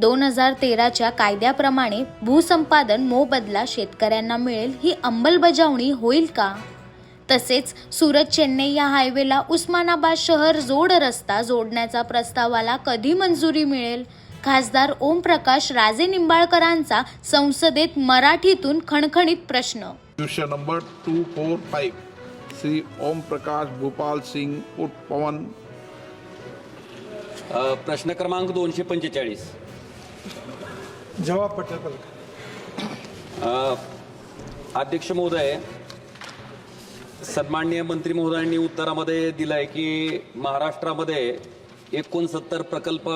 दोन हजार तेराच्या कायद्याप्रमाणे भूसंपादन मोबदला शेतकऱ्यांना मिळेल ही अंमलबजावणी होईल का? तसेच सुरत चेन्नई या हायवेला उस्मानाबाद शहर जोड रस्ता जोडण्याचा प्रस्तावाला कधी मंजुरी मिळेल? खासदार ओमप्रकाश राजे निंबाळकरांचा संसदेत मराठीतून खणखणीत प्रश्न. Number two four five Shri Om Prakash Bhupal Singh उर्फ पवन. प्रश्न क्रमांक दोनशे पंचेचाळीस. जवाब पटेल अध्यक्ष महोदय सन्माननीय मंत्री महोदयांनी उत्तरामध्ये दिलं आहे की महाराष्ट्रामध्ये एकोणसत्तर प्रकल्प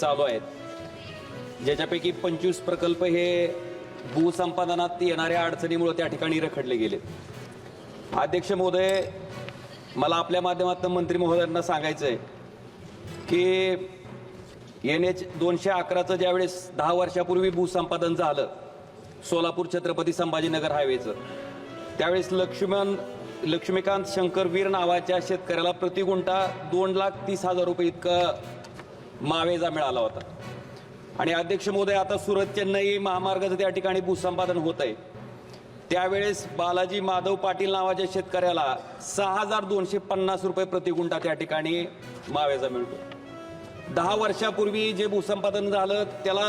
चालू आहेत. ज्याच्यापैकी पंचवीस प्रकल्प हे भूसंपादनात येणाऱ्या अडचणीमुळे त्या ठिकाणी रखडले गेले अध्यक्ष महोदय मला आपल्या माध्यमातून मंत्री महोदयांना सांगायचं आहे की एन एच दोनशे अकराचं ज्यावेळेस दहा वर्षापूर्वी भूसंपादन झालं सोलापूर छत्रपती संभाजीनगर हायवेचं त्यावेळेस लक्ष्मण लक्ष्मीकांत शंकरवीर नावाच्या शेतकऱ्याला प्रतिगुंठा दोन लाख तीस हजार रुपये इतकं मावेजा मिळाला होता. आणि अध्यक्ष महोदय आता सुरत चेन्नई महामार्गाचं त्या ठिकाणी भूसंपादन होत आहे त्यावेळेस बालाजी माधव पाटील नावाच्या शेतकऱ्याला सहा हजार दोनशे पन्नास रुपये प्रतिगुंठा त्या ठिकाणी मावेजा मिळतो. दहा वर्षापूर्वी जे भूसंपादन झालं त्याला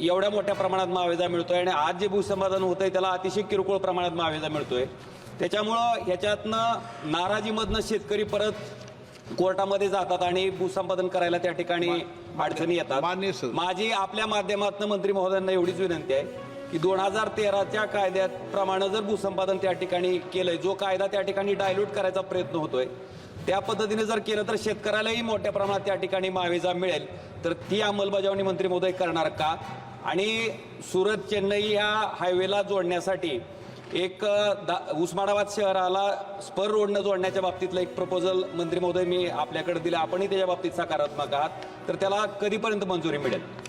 एवढ्या मोठ्या प्रमाणात मावेजा मिळतोय आणि आज जे भूसंपादन होत आहे त्याला अतिशय किरकोळ प्रमाणात मावेजा मिळतोय त्याच्यामुळं ह्याच्यातनं नाराजीमधनं शेतकरी परत कोर्टामध्ये जातात आणि भूसंपादन करायला त्या ठिकाणी अडचणी येतात. माझी आपल्या माध्यमातून मंत्री महोदयांना एवढीच विनंती आहे की दोन हजार तेराच्या कायद्याप्रमाणे जर भूसंपादन त्या ठिकाणी केलंय जो कायदा त्या ठिकाणी डायल्यूट करायचा प्रयत्न होतोय त्या पद्धतीने जर केलं तर शेतकऱ्यालाही मोठ्या प्रमाणात त्या ठिकाणी मावेजा मिळेल. तर ती अंमलबजावणी मंत्री मोदय करणार का? आणि सुरत चेन्नई ह्या हायवेला जोडण्यासाठी एक दा- उस्मानाबाद शहराला स्पर रोडनं जोडण्याच्या बाबतीतलं एक प्रपोजल मंत्री महोदय मी आपल्याकडे दिलं. आपणही त्याच्या बाबतीत सकारात्मक आहात. तर त्याला कधीपर्यंत मंजुरी मिळेल?